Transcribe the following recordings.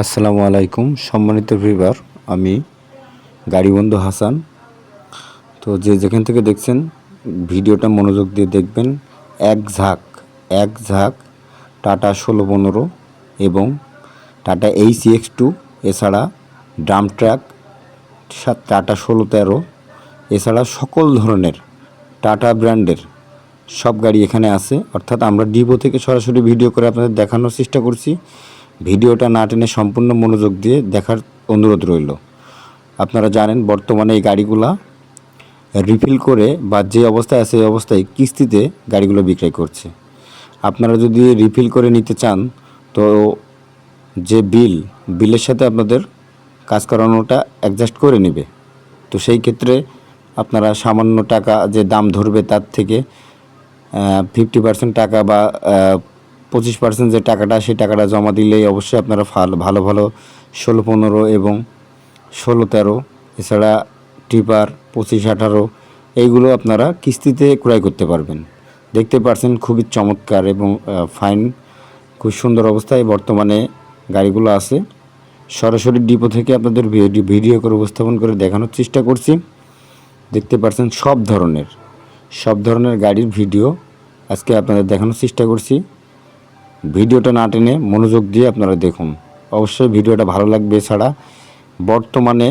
আসসালামু আলাইকুম, সম্মানিত ভিউয়ার, আমি গাড়িবন্ধু হাসান। তো যে যেখান থেকে দেখছেন, ভিডিওটা মনোযোগ দিয়ে দেখবেন, এক ঝাঁক এক ঝাঁক টাটা ষোলো পনেরো এবং টাটা এইচ এক্স টু, এছাড়া ড্রাম ট্র্যাক টাটা ষোলো তেরো, এছাড়া সকল ধরনের টাটা ব্র্যান্ডের সব গাড়ি এখানে আছে। অর্থাৎ আমরা ডিপো থেকে সরাসরি ভিডিও করে আপনাদের দেখানোর চেষ্টা করছি। ভিডিওটা না টেনে সম্পূর্ণ মনোযোগ দিয়ে দেখার অনুরোধ রইল। আপনারা জানেন বর্তমানে এই গাড়িগুলা রিফিল করে বা যে অবস্থায় আছে এই অবস্থায় কিস্তিতে গাড়িগুলো বিক্রয় করছে। আপনারা যদি রিফিল করে নিতে চান, তো যে বিল, বিলের সাথে আপনাদের কাজ করানোটা অ্যাডজাস্ট করে নেবে। তো সেই ক্ষেত্রে আপনারা সামান্য টাকা যে দাম ধরবে তার থেকে ফিফটি পার্সেন্ট টাকা বা পঁচিশ পার্সেন্ট যে টাকাটা, সেই টাকাটা জমা দিলেই অবশ্যই আপনারা ভালো ভালো ষোলো, পনেরো এবং ষোলো, তেরো, এছাড়া টিপার, পঁচিশ, আঠারো, এইগুলো আপনারা কিস্তিতে ক্রয় করতে পারবেন। দেখতে পারছেন খুবই চমৎকার এবং ফাইন, খুব সুন্দর অবস্থায় বর্তমানে গাড়িগুলো আছে। সরাসরি ডিপো থেকে আপনাদের ভিডিও করে উপস্থাপন করে দেখানোর চেষ্টা করছি। দেখতে পারছেন সব ধরনের সব ধরনের গাড়ির ভিডিও আজকে আপনাদের দেখানোর চেষ্টা করছি। ভিডিওটা না টেনে মনোযোগ দিয়ে আপনারা দেখুন। অবশ্যই ভিডিওটা ভালো লাগবে এছাড়া বর্তমানে,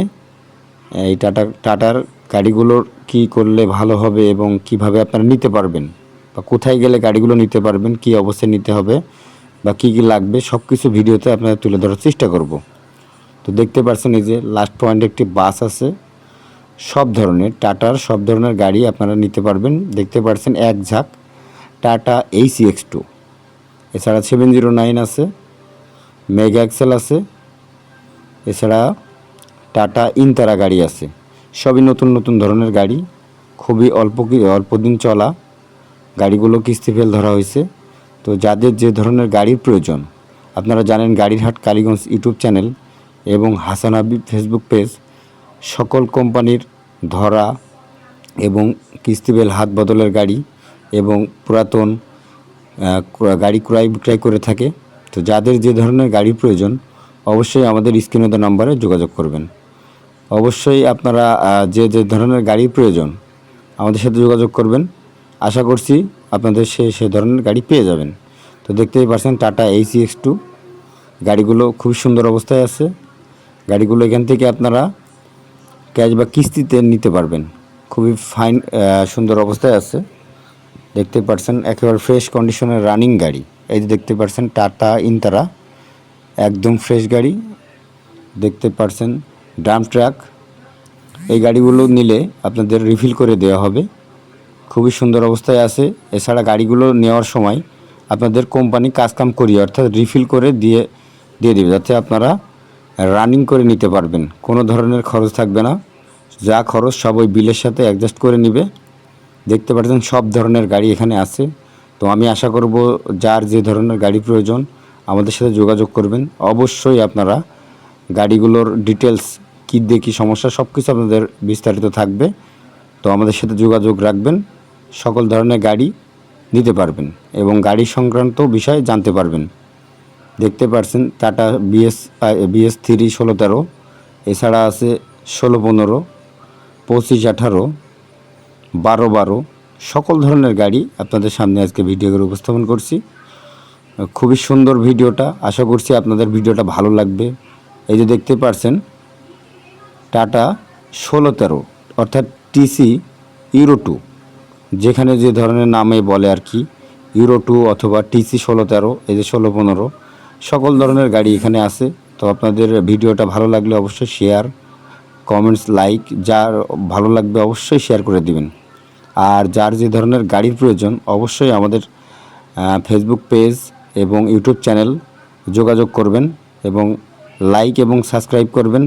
এই টাটা, টাটার গাড়িগুলোর কি করলে ভালো হবে এবং কীভাবে আপনারা নিতে পারবেন বা কোথায় গেলে গাড়িগুলো নিতে পারবেন, কি অবস্থায় নিতে হবে বা কি কি লাগবে সব কিছু ভিডিওতে আপনারা তুলে ধরার চেষ্টা করব। তো দেখতে পাচ্ছেন এই যে লাস্ট পয়েন্টে একটি বাস আছে। সব ধরনের, টাটার সব ধরনের গাড়ি আপনারা নিতে পারবেন। দেখতে পাচ্ছেন এক ঝাঁক, টাটা এইচ এক্স টু এছাড়া সেভেন জিরো নাইন আছে মেগা এক্সেল আছে, এছাড়া টাটা ইনতারা গাড়ি আছে। সবই নতুন নতুন ধরনের গাড়ি, খুবই অল্প অল্প দিন চলা। গাড়িগুলো কিস্তি ফেল ধরা হয়েছে। তো যাদের যে ধরনের গাড়ির প্রয়োজন, আপনারা জানেন গাড়ির হাট কালীগঞ্জ ইউটিউব চ্যানেল এবং হাসান হাবিব ফেসবুক পেজ, সকল কোম্পানির ধরা এবং কিস্তিবেল হাত বদলের গাড়ি এবং পুরাতন গাড়ি ক্রয় বিক্রয় করে থাকে। তো যাদের যে ধরনের গাড়ির প্রয়োজন, অবশ্যই আমাদের স্ক্রিনে দেওয়া নাম্বারে যোগাযোগ করবেন। অবশ্যই আপনারা যে যে ধরনের গাড়ির প্রয়োজন, আমাদের সাথে যোগাযোগ করবেন। আশা করছি আপনাদের সে সে ধরনের গাড়ি পেয়ে যাবেন। তো দেখতেই পাচ্ছেন টাটা এইচি এক্স টু গাড়িগুলো খুব সুন্দর অবস্থায় আছে। গাড়িগুলো এখান থেকে আপনারা ক্যাশ বা কিস্তিতে নিতে পারবেন। খুবই ফাইন সুন্দর অবস্থায় আছে। দেখতে পাচ্ছেন একেবারে ফ্রেশ কন্ডিশনের রানিং গাড়ি। এই যে দেখতে পাচ্ছেন টাটা ইনতারা একদম ফ্রেশ গাড়ি। দেখতে পাচ্ছেন ড্রাম ট্রাক এই গাড়িগুলো নিলে আপনাদের রিফিল করে দেওয়া হবে। খুবই সুন্দর অবস্থায় আছে। এছাড়া গাড়িগুলো নেওয়ার সময় আপনাদের কোম্পানি কাজকাম করিয়ে, অর্থাৎ রিফিল করে দিয়ে দিয়ে দেবে, যাতে আপনারা রানিং করে নিতে পারবেন। কোনো ধরনের খরচ থাকবে না। যা খরচ সব ওই বিলের সাথে অ্যাডজাস্ট করে নিবে। দেখতে পাচ্ছেন সব ধরনের গাড়ি এখানে আছে। তো আমি আশা করব যার যে ধরনের গাড়ি প্রয়োজন, আমাদের সাথে যোগাযোগ করবেন। অবশ্যই আপনারা গাড়িগুলোর ডিটেলস কী দিয়ে কী সমস্যা সব কিছু আপনাদের বিস্তারিত থাকবে। তো আমাদের সাথে যোগাযোগ রাখবেন, সকল ধরনের গাড়ি নিতে পারবেন এবং গাড়ি সংক্রান্ত বিষয় জানতে পারবেন। দেখতে পাচ্ছেন টাটা বিএস বিএস থ্রি ষোলো তেরো, এছাড়া আছে ষোলো পনেরো, পঁচিশ আঠারো বারো বারো, সকল ধরনের গাড়ি আপনাদের সামনে আজকে ভিডিও করে উপস্থাপন করছি। খুবই সুন্দর ভিডিওটা, আশা করছি আপনাদের ভিডিওটা ভালো লাগবে। এই যে দেখতে পারছেন, টাটা ষোলো তেরো অর্থাৎ টিসি ইউরো টু, যেখানে যে ধরনের নামে বলে আর কি, ইউরো টু অথবা টিসি ষোলো তেরো এই যে ষোলো পনেরো, সকল ধরনের গাড়ি এখানে আছে। তো আপনাদের ভিডিওটা ভালো লাগলে অবশ্যই শেয়ার কমেন্টস লাইক যার ভালো লাগবে অবশ্যই শেয়ার করে দিবেন। আর যার যে ধরনের গাড়ির প্রয়োজন, অবশ্যই আমাদের ফেসবুক পেজ এবং ইউটিউব চ্যানেল যোগাযোগ করবেন এবং লাইক এবং সাবস্ক্রাইব করবেন।